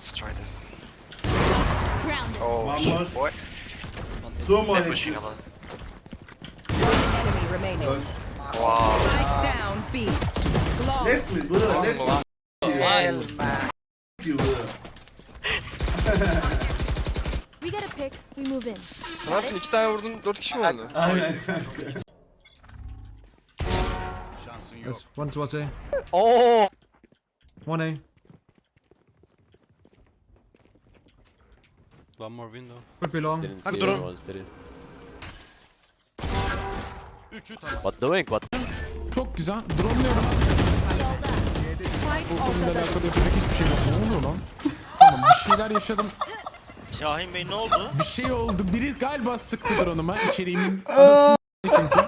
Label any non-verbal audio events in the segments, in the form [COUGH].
Let's try this. Grounded. Oh, One shit, more. boy. Two more hits. about. Enemy remaining. Wow. Spike down B. Long. Let me bro, let me you bro. We get a pick. We move in. Ne yaptın? İki tane vurdun, dört kişi mi oldu? Aynen. That's one towards A. Oo. One A. One more window. Could be long. Didn't Hadi see durun. anyone steady. What doing? What? Çok güzel. Dronluyorum. Bu konuyla alakalı yapacak hiçbir şey yok. Ne oluyor lan? tamam bir şeyler yaşadım. Şahin Bey ne oldu? Bir şey oldu. Biri galiba sıktı drone'uma. İçeriğimin [LAUGHS] anasını s- çünkü.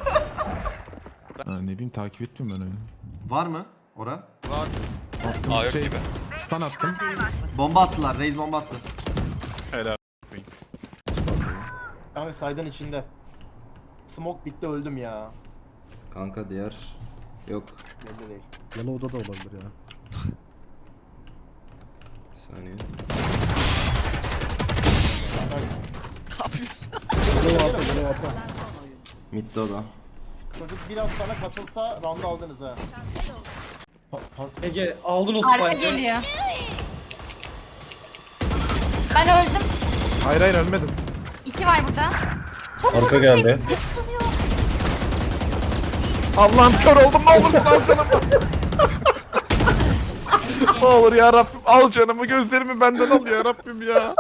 Ha, ne bileyim takip etmiyorum ben oyunu. Var mı? Ora. Attım, Aa, yok şey, gibi. Stun attım. Bomba attılar. Reis bomba attı. Kanka saydan içinde. Smoke bitti öldüm ya. Kanka diğer. Yok. Belli değil. Yellow'da da olabilir ya. Bir saniye. Mid'de o da. Çocuk biraz sana katılsa round aldınız ha. Ege aldın o Arka geliyor. Ben öldüm. Hayır hayır ölmedim. İki var burada. Arka geldi. Allah'ım kör oldum ne olursun al canımı. ne olur ya Rabbim al canımı gözlerimi benden al ya Rabbim ya.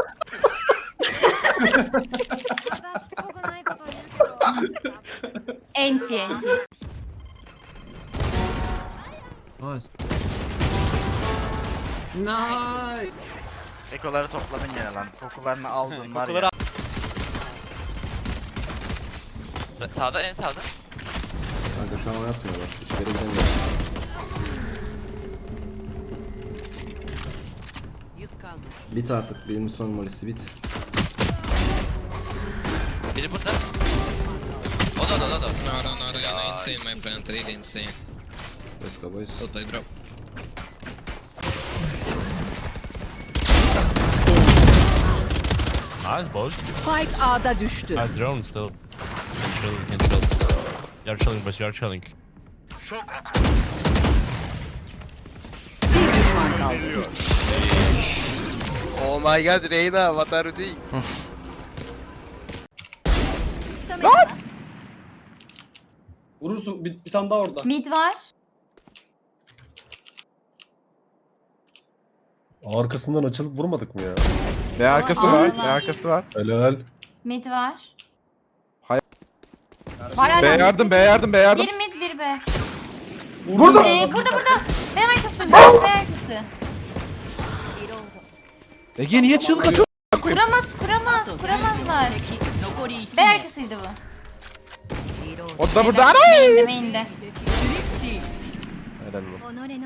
[LAUGHS] Enti enti. Nice. Ekoları topladın yine lan. Kokularını aldın var Kokuları ya. Sağda, en sağda. Kanka şu an oynatmıyorlar. İçeri gidemiyor. Yük kalmadı. Bit artık. Benim son molisi bit. Biri burada. O da, o da, o da. No, no, no, really insane, my friend, really insane. Let's go boys. Play, drop. Nice boys. Spike A'da düştü. Uh, drone still. Chilling, can chill. You're chilling, boys. You're chilling. Bir düşman kaldı. Oh my god, Reyna, what are you doing? Vurursun bir, bir tane daha orada. Mid var. Arkasından açılıp vurmadık mı ya? Ne arkası var? Ne arkası var? Helal. Mid var. Hayır. Var hala. B yardım B yardım B yardım. Bir mid bir B. Burada. Ee, burada burada. B arkası. B arkası. Ege niye çığlık atıyor? Kuramaz kuramaz. Kuramazlar. B arkasıydı bu. O da burada. Main'de main'de.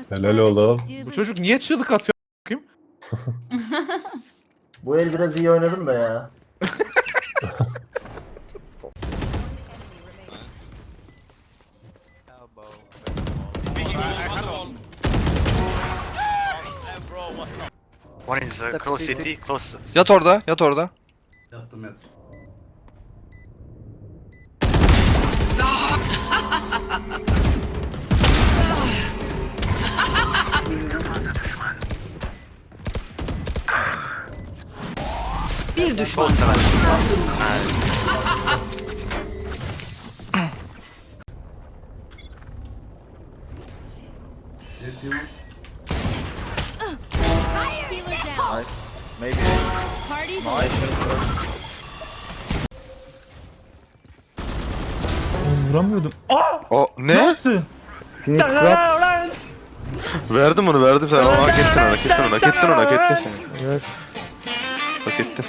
Helal oğlum. Bu çocuk niye çığlık atıyor? [LAUGHS] Bu el biraz iyi oynadım da ya. One is uh, close city, close. Yat orada, yat orada. Yattım yat. [LAUGHS] Bir düşman. Yetiyor. Maybe. Vuramıyordum. O ne? Phoenix Rap. Verdim onu, verdim sen. Ama hak ettin onu, hak ettin onu, hak ettin onu, hak ettin sen. Evet. Hak ettin.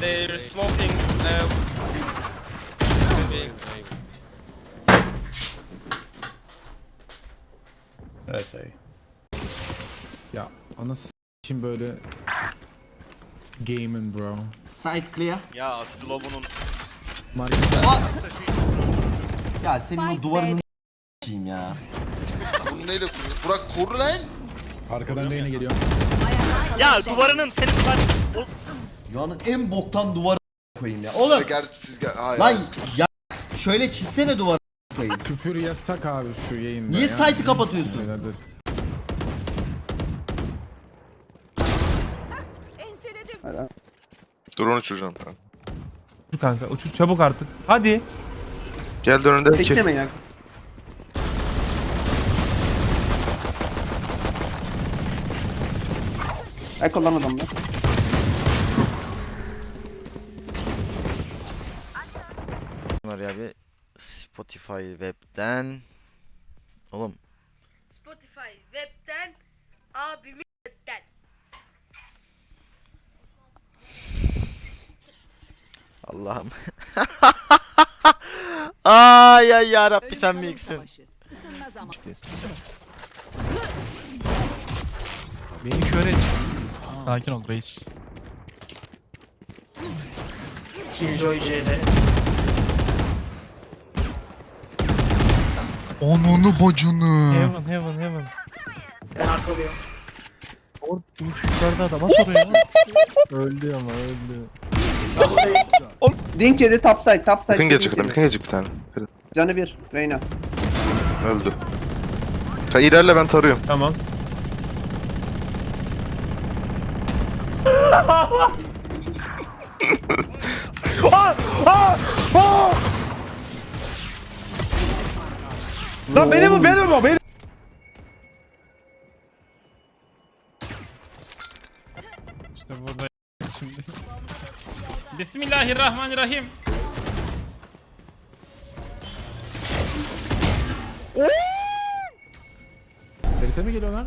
They're smoking. Ya anası kim böyle Gaming bro. Side clear. Ya Slow'unun Market Ya senin o duvarını s**eyim ya. [LAUGHS] Bunu neyle kuruyor? Burak koru lan. arkadan da yine geliyor. Ya duvarının senin ben o Dünyanın en boktan duvarı koyayım ya. Oğlum Gerçi siz gel. Hayır. lan ya şöyle çizsene duvarı koyayım. Küfür yasak abi şu yayında Niye ya. site'ı kapatıyorsun? Hadi. Drone uçuracağım. ben. Uçur kanka uçur çabuk artık. Hadi. Geldi önünde. Beklemeyin ya. Eko'dan adam ben. var ya bir Spotify web'den Oğlum Spotify webten abimin Allah'ım. [LAUGHS] Ay ay ya Rabbi sen. Isınma zamanı. Beni kör et. Sakin ol reis. Onunu bacını. Heaven heaven heaven. Orada kim yukarıda adam at oraya. öldü ama öldü. Dink yedi top side top side. Ping gelecek adam. Ping gelecek bir tane. Canı bir. Reyna. Öldü. Ha ilerle ben tarıyorum. Tamam. [LAUGHS] Lan benim bu benim o benim. İşte burada. Bismillahirrahmanirrahim. Berite mi geliyorlar?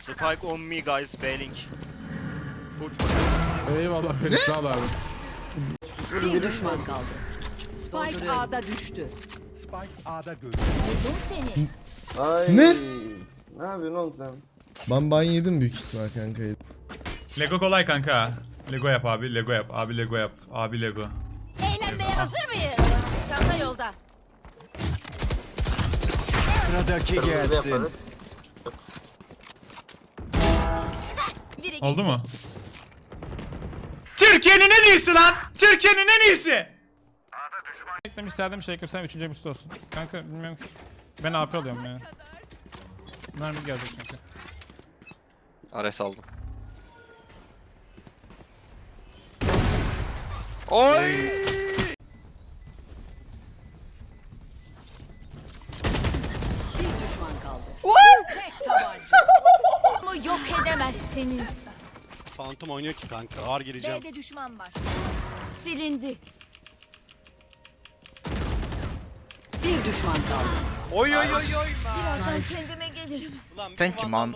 Spike on me guys bailing. Eyvallah Ferit sağ ol abi. Bir düşman kaldı. Spike A'da düştü. Ne? Ne yapıyorsun oğlum sen? Ben ban yedim büyük ihtimal kanka. Lego kolay kanka. Lego yap abi, Lego yap. Abi Lego yap. Abi Lego. Eğlenmeye hazır mıyız? Çanta yolda. Biri Oldu mu? Türkiye'nin en iyisi lan! Türkiye'nin en iyisi! Beklemiş isterdim Shaker sen üçüncü müstü olsun. Kanka bilmiyorum ki. Ben AP alıyorum ya. Mermi gelecek çünkü. Ares aldım. Oy! Bir düşman kaldı. Mu yok edemezsiniz. Phantom oynuyor ki kanka ağır gireceğim. B'de düşman var. Silindi. Bir düşman kaldı. Oy oy oy oy. Birazdan kendime gelirim. Ulan Thank you, man.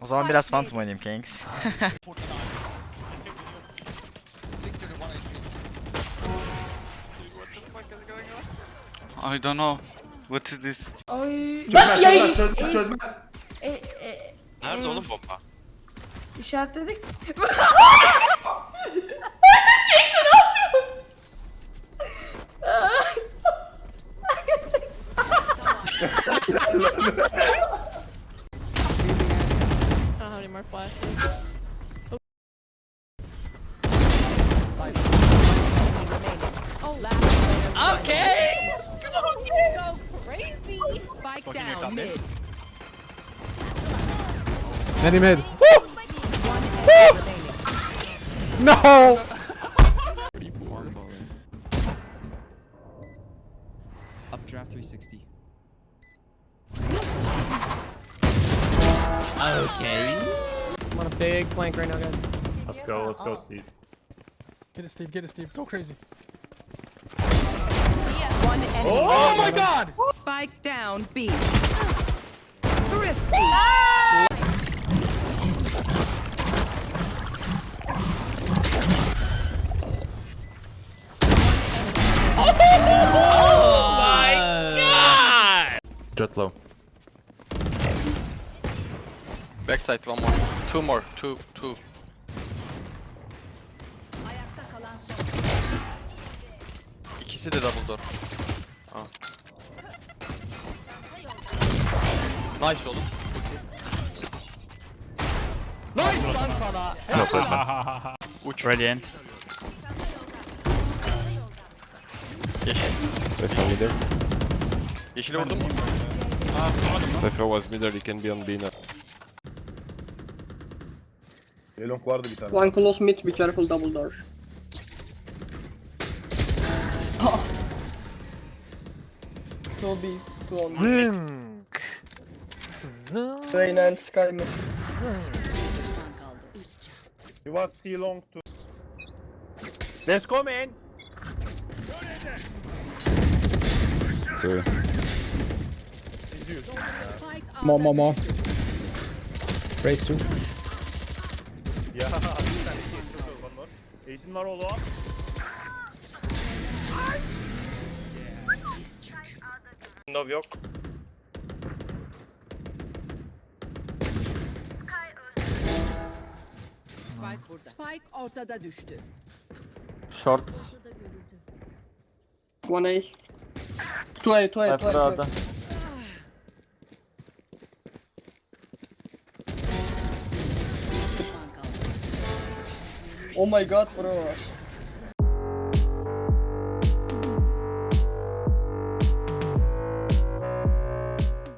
O zaman biraz Phantom oynayayım Kings. [LAUGHS] I don't know. What is this? Bak yayın. Çözmez çözmez. E, e, Nerede oğlum bomba? işaretledik. [LAUGHS] Spike down mid. Many mid. No! [LAUGHS] Updraft 360. Okay. I'm on a big flank right now, guys. Let's go, let's go Steve. Get it, Steve. Get it, Steve. Go crazy. Oh my god! Spike down B. Thrifty. Jet low. Backside one more. Two more. Two. Two. İkisi de double door. Aa. Nice oğlum. Nice lan sana. Uç. Radiant. Yeşil. Yeşile vurdun mu? was middle, he can be on B now. Elong vardı bir tane. One close mid, be careful double door. B, two on Rain and Sky mid. He was C long to. Let's go man. Mo mo mo. Race 2. Ya bir tane şey çok var. Eğitim var oğlum. Window yok. Spike burada. Spike ortada düştü. Short. One A. Two A, two A, two A. two A. Oh my god bro.